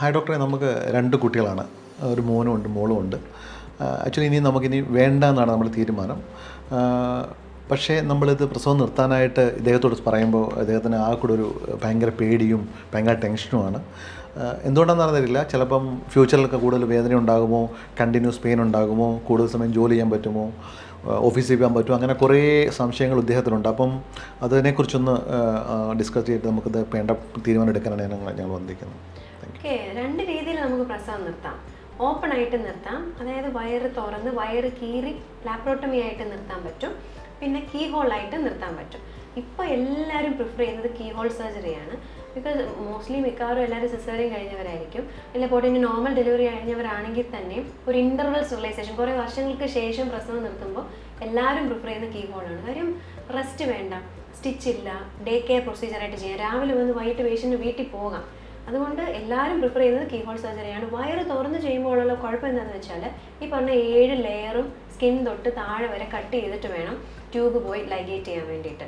Hi ഡോക്ടറെ നമുക്ക് രണ്ട് കുട്ടികളാണ്. ഒരു മോനും ഉണ്ട് മോളും ഉണ്ട്. ആക്ച്വലി ഇനി നമുക്കിനി വേണ്ട എന്നാണ് നമ്മുടെ തീരുമാനം. ആ, പക്ഷേ നമ്മളിത് പ്രസവം നിർത്താനായിട്ട് ഇദ്ദേഹത്തോട് പറയുമ്പോൾ അദ്ദേഹത്തിന് ആ കൂടെ ഒരു ഭയങ്കര പേടിയും ഭയങ്കര ടെൻഷനുമാണ് ആ, എന്തുകൊണ്ടാണെന്ന് അറിയില്ല ചിലപ്പം ഫ്യൂച്ചറിലൊക്കെ കൂടുതൽ വേദന ഉണ്ടാകുമോ? കണ്ടിന്യൂസ് പെയിൻ ഉണ്ടാകുമോ? കൂടുതൽ സമയം ജോലി ചെയ്യാൻ പറ്റുമോ? ഓഫീസിൽ പോകാൻ പറ്റുമോ? അങ്ങനെ കുറേ സംശയങ്ങൾ ഇദ്ദേഹത്തിനുണ്ട്. അപ്പം അതിനെക്കുറിച്ചൊന്ന് ഡിസ്കസ് ചെയ്തിട്ട് നമുക്കിത് വേണ്ട തീരുമാനം എടുക്കാനാണ് ഞങ്ങൾ ഞങ്ങൾ വന്നിരിക്കുന്നത്. ഓക്കെ രണ്ട് രീതിയിൽ നമുക്ക് പ്രസവം നിർത്താം. ഓപ്പൺ ആയിട്ട് നിർത്താം. അതായത് വയറ് തുറന്ന് വയറ് കീറി ലാപ്രോട്ടമി ആയിട്ട് നിർത്താൻ പറ്റും. പിന്നെ കീ ഹോൾ ആയിട്ട് നിർത്താൻ പറ്റും. ഇപ്പോൾ എല്ലാവരും പ്രിഫർ ചെയ്യുന്നത് കീ ഹോൾ സർജറിയാണ് ബിക്കോസ് മോസ്റ്റ്ലി മിക്കവാറും എല്ലാവരും സിസേറിയൻ കഴിഞ്ഞവരായിരിക്കും. അല്ലെങ്കിൽ പോട്ടെ ഇനി നോർമൽ ഡെലിവറി കഴിഞ്ഞവരാണെങ്കിൽ തന്നെ ഒരു ഇന്റർവൽ സ്റ്റെറിലൈസേഷൻ കുറേ വർഷങ്ങൾക്ക് ശേഷം പ്രസവം നിർത്തുമ്പോൾ എല്ലാവരും പ്രിഫർ ചെയ്യുന്ന കീ ഹോളാണ് കാര്യം റെസ്റ്റ് വേണ്ട സ്റ്റിച്ച് ഇല്ല ഡേ കെയർ പ്രൊസീജിയറായിട്ട് ചെയ്യാം. രാവിലെ വന്ന് വൈകിട്ട് പേഷ്യന്റ് വീട്ടിൽ പോകാം. അതുകൊണ്ട് എല്ലാവരും പ്രിഫർ ചെയ്യുന്നത് കീഹോൾ സർജറിയാണ് വയറ് തുറന്ന് ചെയ്യുമ്പോഴുള്ള കുഴപ്പം എന്താണെന്ന് വെച്ചാൽ ഈ പറഞ്ഞ ഏഴ് ലെയറും സ്കിൻ തൊട്ട് താഴെ വരെ കട്ട് ചെയ്തിട്ട് വേണം ട്യൂബ് പോയി ലൈഗേറ്റ് ചെയ്യാൻ വേണ്ടിയിട്ട്.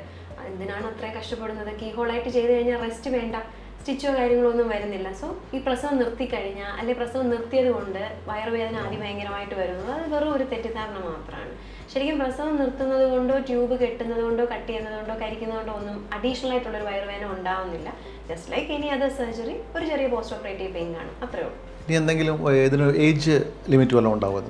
എന്തിനാണ് അത്രയും കഷ്ടപ്പെടുന്നത്? കീ ഹോളായിട്ട് ചെയ്ത് കഴിഞ്ഞാൽ റെസ്റ്റ് വേണ്ട. സ്റ്റിച്ചോ കാര്യങ്ങളോ ഒന്നും വരുന്നില്ല. സോ ഈ പ്രസവം നിർത്തി കഴിഞ്ഞാൽ അല്ലെങ്കിൽ പ്രസവം നിർത്തിയത് കൊണ്ട് വയറുവേദന അതിഭയങ്കരമായിട്ട് വരുന്നത്. അത് വെറും ഒരു തെറ്റിദ്ധാരണ മാത്രമാണ്. ശരിക്കും പ്രസവം നിർത്തുന്നത് കൊണ്ടോ ട്യൂബ് കെട്ടുന്നത് കൊണ്ടോ കട്ട് ചെയ്യുന്നത് കൊണ്ടോ കരിക്കുന്നത് കൊണ്ടോ ഒന്നും അഡീഷണൽ ആയിട്ടുള്ളൊരു വയറുവേദന ഉണ്ടാവുന്നില്ല. Just like any other surgery ഒരു ചെറിയ പോസ്റ്റ് ഓപ്പറേറ്റീവ് പെയിൻ ആണ്. അത്രേ ഉള്ളൂ. ഇനി എന്തെങ്കിലും ഇതിന് ഏജ് ലിമിറ്റ് വല്ലതും ഉണ്ടാവും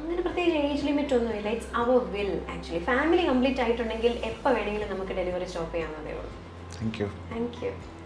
അങ്ങനെ പ്രത്യേകിച്ച് ഏജ് ലിമിറ്റ് ഒന്നും ഇല്ല it's our will actually family complete ആയിട്ടുണ്ടെങ്കിൽ എപ്പോൾ വേണമെങ്കിലും നമുക്ക് ഡെലിവറി സ്റ്റോപ്പ് ചെയ്യാവുന്നതേ ഉള്ളൂ. Thank you thank you